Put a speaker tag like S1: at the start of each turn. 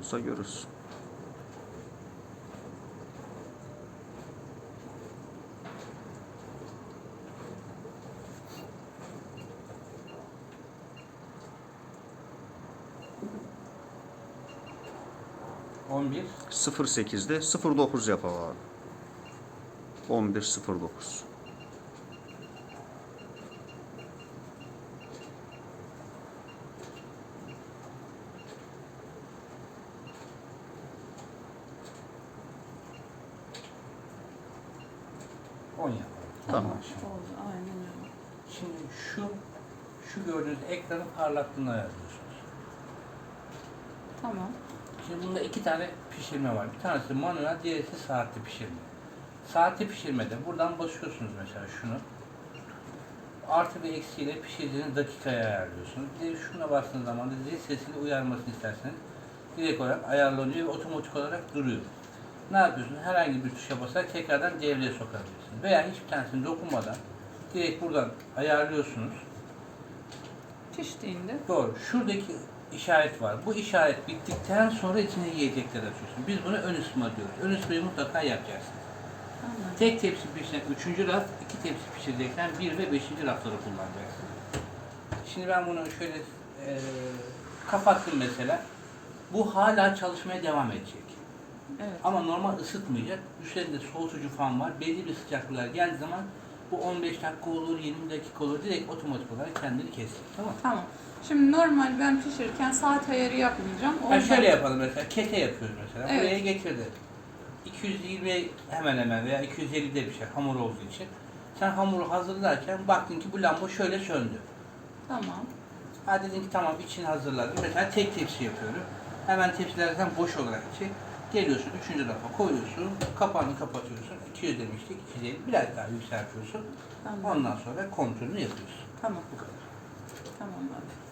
S1: bulursa görürüz.
S2: On bir.
S1: Sıfır sekizde sıfır dokuz yapalım.
S2: On bir sıfır dokuz. 10.
S1: Tamam.
S3: Oldu, aynen öyle.
S2: Şimdi şu şu gördüğünüz ekranın parlaklığını ayarlıyorsunuz.
S3: Tamam.
S2: Şimdi bunda iki tane pişirme var. Bir tanesi manuel, diğeri saatli pişirme. Saatli pişirmede buradan basıyorsunuz mesela şunu. Artı ve eksiyle pişirdiğiniz dakikaya ayarlıyorsunuz. Bir de şuna bastığınız zaman da zil sesini uyarmasını isterseniz direkt olarak ayarlanıyor ve otomatik olarak duruyor. Ne yapıyorsunuz? Herhangi bir tuşa basarak tekrardan devreye sokabilirsiniz. Veya hiçbir tanesini dokunmadan direkt buradan ayarlıyorsunuz.
S3: Piştiğinde
S2: Doğru. Şuradaki işaret var. Bu işaret bittikten sonra içine yiyecekler atıyorsun. Biz buna ön ısıtma diyoruz. Ön ısıtmayı mutlaka yapacaksın.
S3: Anladım.
S2: Tek tepsi pişirmek üçüncü raf, iki tepsi pişireceksen bir ve beşinci rafları kullanacaksın. Şimdi ben bunu şöyle eee, kapattım mesela. Bu hala çalışmaya devam edecek.
S3: Evet.
S2: Ama normal ısıtmayacak. Üzerinde soğutucu fan var. Belli bir sıcaklığa geldiği zaman bu 15 dakika olur, 20 dakika olur. Direkt otomatik olarak kendini kesecek. Tamam?
S3: Tamam. Şimdi normal ben pişirirken saat ayarı yapmayacağım.
S2: Ben
S3: Oradan-
S2: şöyle yapalım mesela, kete yapıyoruz mesela.
S3: Evet.
S2: Buraya getirdi. 220 hemen hemen veya 250'de bir şey hamur olduğu için. Sen hamuru hazırlarken baktın ki bu lamba şöyle söndü.
S3: Tamam.
S2: Ha dedin ki tamam için hazırladım. Mesela tek tepsi yapıyorum. Hemen tepsilerden boş olarak içi. Geliyorsun üçüncü rafa koyuyorsun. Kapağını kapatıyorsun. 200 demiştik. 250 biraz daha yükseltiyorsun.
S3: Tamam.
S2: Ondan sonra kontrolünü yapıyorsun.
S3: Tamam.
S2: Bu kadar.
S3: Tamam abi.